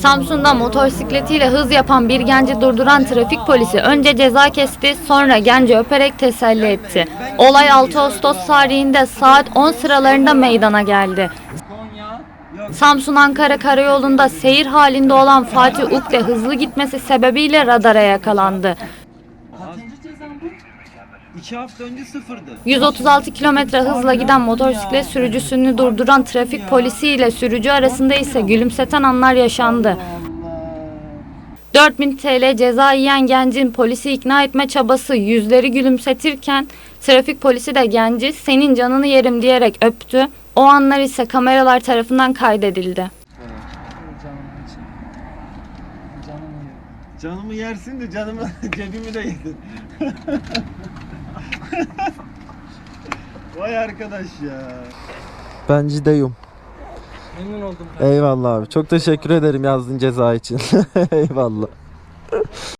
Samsun'da motosikletiyle hız yapan bir genci durduran trafik polisi önce ceza kesti sonra genci öperek teselli etti. Olay 6 Ağustos tarihinde saat 10 sıralarında meydana geldi. Samsun-Ankara karayolunda seyir halinde olan Fatih Ukde hızlı gitmesi sebebiyle radara yakalandı. İki hafta önce sıfırdı. 136 kilometre hızla giden motosiklet sürücüsünü durduran trafik polisi ile sürücü arasında ise gülümseten anlar yaşandı. Allah. 4000 TL ceza yiyen gencin polisi ikna etme çabası yüzleri gülümsetirken trafik polisi de genci senin canını yerim diyerek öptü. O anlar ise kameralar tarafından kaydedildi. Canım için. Canım yiyor. Canımı yersin de canımı cebimi de yedin. Vay arkadaş ya. Ben Cideyum. Memnun oldum. Eyvallah abi. Çok teşekkür ederim yazdığın ceza için. Eyvallah.